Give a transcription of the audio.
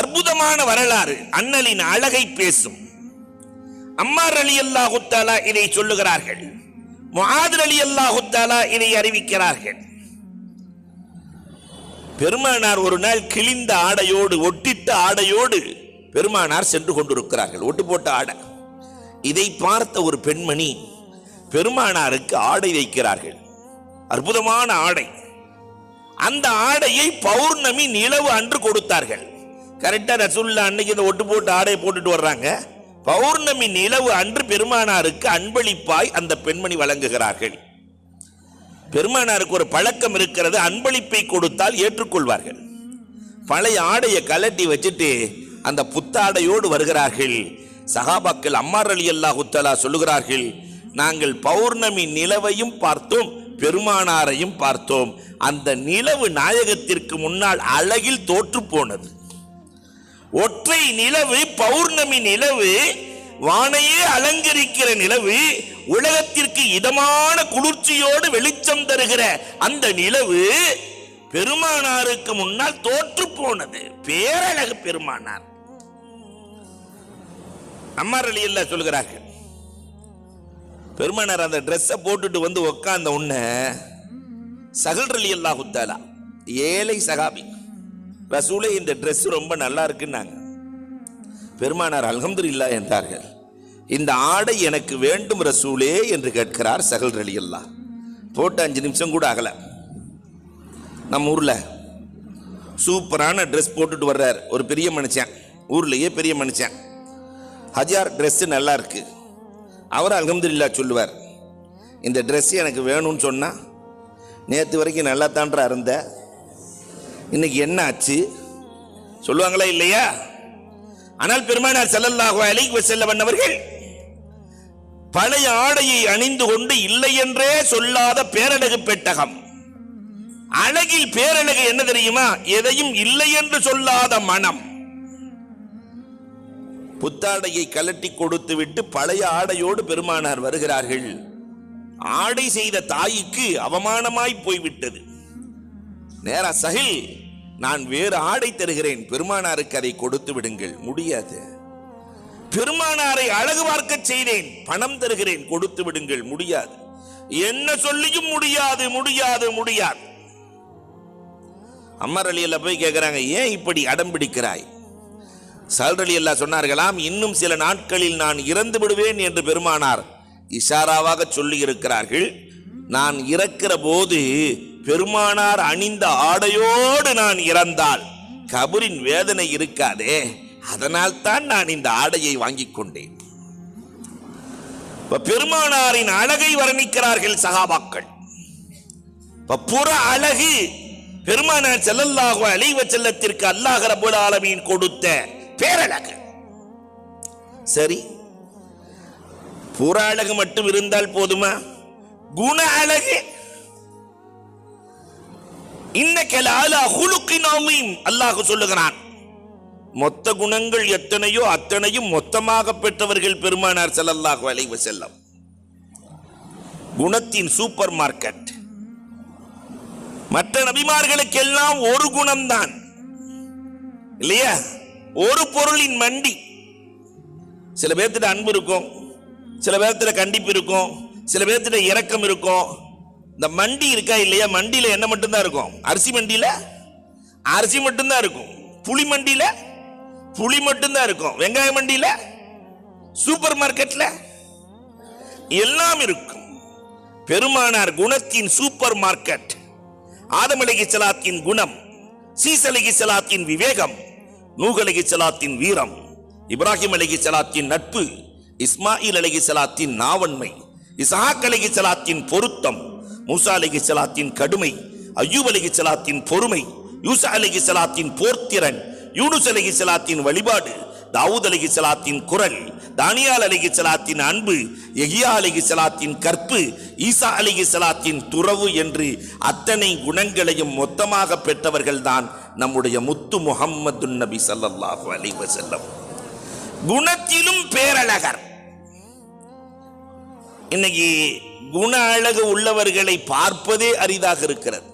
அற்புதமான வரலாறு அண்ணலின் அழகை பேசும். அம்மார் அலி அல்லாஹுத்தாலா இதை சொல்லுகிறார்கள். முஹாதர் அலி அல்லாஹுத்தாலா இதை அறிவிக்கிறார்கள். பெருமானார் ஒரு நாள் கிழிந்த ஆடையோடு ஒட்டிட்ட ஆடையோடு பெருமானார் சென்று கொண்டிருக்கிறார்கள். ஒட்டு போட்ட ஆடை. இதை பார்த்த ஒரு பெண்மணி பெருமானாருக்கு ஆடை வைக்கிறார்கள். அற்புதமான ஆடை. அந்த ஆடையை பௌர்ணமி நிலவு அன்று கொடுத்தார்கள். கரெக்டாக ரசூல்லா அன்னைக்கு இந்த ஒட்டு போட்டு ஆடையை போட்டுட்டு வர்றாங்க. பௌர்ணமி நிலவு அன்று பெருமானாருக்கு அன்பளிப்பாய் அந்த பெண்மணி வழங்குகிறார்கள். பெருமானாருக்கு ஒரு பழக்கம் இருக்கிறது அன்பளிப்பை கொடுத்தால் ஏற்றுக்கொள்வார்கள். பழைய ஆடையை கலட்டி வச்சுட்டு அந்த புத்தாடையோடு வருகிறார்கள். சகாபாக்கள் அம்மார் அலி அல்லாஹுத்தலா சொல்லுகிறார்கள் நாங்கள் பௌர்ணமி நிலவையும் பார்த்தோம் பெருமானாரையும் பார்த்தோம். அந்த நிலவு நாயகத்திற்கு முன்னால் அழகில் தோற்று போனது. ஒற்றை நிலவு பௌர்ணமி நிலவு வானையே அலங்கரிக்கிற நிலவு உலகத்திற்கு இதமான குளிர்ச்சியோடு வெளிச்சம் தருகிற அந்த நிலவு பெருமானாருக்கு முன்னால் தோற்று போனது. பேரழகு பெருமானார். அம்மார் அலி இல்ல சொல்கிறார்கள். பெருமானார் அந்த ட்ரெஸ்ஸை போட்டுட்டு வந்து உட்கார்ந்த உன்ன சகல் அலி அல்லாஹுத்தாலா ஏழை சகாபி ரசூலே இந்த ட்ரெஸ் ரொம்ப நல்லா இருக்குன்னாங்க. பெருமானார் அல்ஹம்துலில்லா என்றார்கள். இந்த ஆடை எனக்கு வேண்டும் ரசூலே என்று கேட்கிறார் சகல் ரலியல்லா போட்டு அஞ்சு நிமிஷம் கூட ஆகலை. நம்ம ஊரில் சூப்பரான ட்ரெஸ் போட்டுட்டு வர்றார் ஒரு பெரிய மனுஷன். ஊர்லேயே பெரிய மனுஷன். ஹஜார் ட்ரெஸ்ஸு நல்லா இருக்கு. அவர் இல்லா சொல்லுவார். இந்த ட்ரெஸ் எனக்கு வேணும்னு சொன்னால் நேற்று வரைக்கும் நல்லா தான்றா இருந்தேன் இன்னைக்கு என்ன ஆச்சு? சொல்லுவாங்களா இல்லையா? ஆனால் பெருமானார் ஸல்லல்லாஹு அலைஹி செல்ல வண்ணவர்கள் பழைய ஆடையை அணிந்து கொண்டு இல்லை என்றே சொல்லாத பேரழகு பெட்டகம். அழகில் பேரழகு என்ன தெரியுமா? எதையும் இல்லை என்று சொல்லாத மனம். புத்தாடையை கலட்டி கொடுத்து விட்டு பழைய ஆடையோடு பெருமானார் வருகிறார்கள். ஆடை செய்த தாய்க்கு அவமானமாய் போய்விட்டது. நேரா சஹில் நான் வேறு ஆடை தருகிறேன். பெருமானாருக்கு அதை கொடுத்து விடுங்கள். முடியாது. பெருமானாரை அழகு பார்க்க செய்தேன். பணம் தருகிறேன். கொடுத்து விடுங்கள். முடியாது. என்ன சொல்லியும் முடியாது முடியாது முடியாது. அம்மர் அலியல்ல போய் கேட்கிறாங்க ஏன் இப்படி அடம் பிடிக்கிறாய்? சல்ரலி அல்லா சொன்னார்களாம் இன்னும் சில நாட்களில் நான் இறந்து விடுவேன் என்று பெருமானார் இஷாராவாக சொல்லி இருக்கிறார்கள் நான் இறக்கிற போது பெருமானார் அணிந்த ஆடையோடு நான் இறந்தால் கபரின் வேதனை இருக்காதே. அதனால் தான் நான் இந்த ஆடையை வாங்கிக் கொண்டேன். பெருமானாரின் அழகை வர்ணிக்கிறார்கள் சகாபாக்கள். புற அழகு பெருமானார் ஸல்லல்லாஹு அழிவ செல்லத்திற்கு அல்லாஹ் ரபுல் ஆலமீன் கொடுத்த பேரழகு. சரி புற அழகு மட்டும் இருந்தால் போதுமா? குண அழகு இன்னக்கல அலா ஹுலுக்கின் அல்லாஹ் சொல்லுகிறான். மொத்த குணங்கள் எத்தனையோ அத்தனையும் மொத்தமாக பெற்றவர்கள் பெருமானார் செல்லல்லாஹு அலைவு செல்லம் குணத்தின் சூப்பர் மார்க்கெட். மற்ற நபிமார்களுக்கெல்லாம் ஒரு குணம்தான். இல்லையா? ஒரு பொருளின் மண்டி. சில பேர்த்திட்ட அன்பு இருக்கும். சில பேர்த்திட்ட கண்டிப்பு இருக்கும். சில பேர்த்திட்ட இரக்கம் இருக்கும். இந்த மண்டி இருக்கா இல்லையா? மண்டியில் என்ன மட்டும்தான் இருக்கும். அரிசி மண்டியில்? அரிசி மட்டும்தான் இருக்கும். புளி மண்டியில்? புளி மட்டும்தான் இருக்கும். வெங்காய மண்டியில்? சூப்பர் மார்க்கெட்டில் எல்லாம் இருக்கும். பெருமானார் குணத்தின் சூப்பர் மார்க்கெட். ஆதமலகி சலாத்தின் குணம். சீசலகி சலாத்தின் விவேகம். நூகலகி சலாத்தின் வீரம். இப்ராஹிம் அலகி செலாத்தின் நட்பு. இஸ்மாயில் அலைஹிஸ்ஸலாத்தின் நாவன்மை. இசாக் அலகி செலாத்தின் பொருத்தம். மூசா அலைஹிஸ்ஸலாத்தின் கடுமை அய்யூப் சலாத்தின் பொறுமை யூசா அலைஹிஸ்ஸலாத்தின் போர்த்திறன் யூனுஸ் சலாத்தின் வழிபாடு தாவூத் சலாத்தின் குரல் தானியால் அலைஹிஸ்ஸலாத்தின் அன்பு எகியா சலாத்தின் கற்பு ஈசா சலாத்தின் துறவு என்று அத்தனை குணங்களையும் மொத்தமாக பெற்றவர்கள்தான் நம்முடைய முத்து முகம்மது நபி சல்லாஹு அலைஹி வஸல்லம். குணத்திலும் பேரழகர். இன்னைக்கு குண அழகு உள்ளவர்களை பார்ப்பதே அரிதாக இருக்கிறது.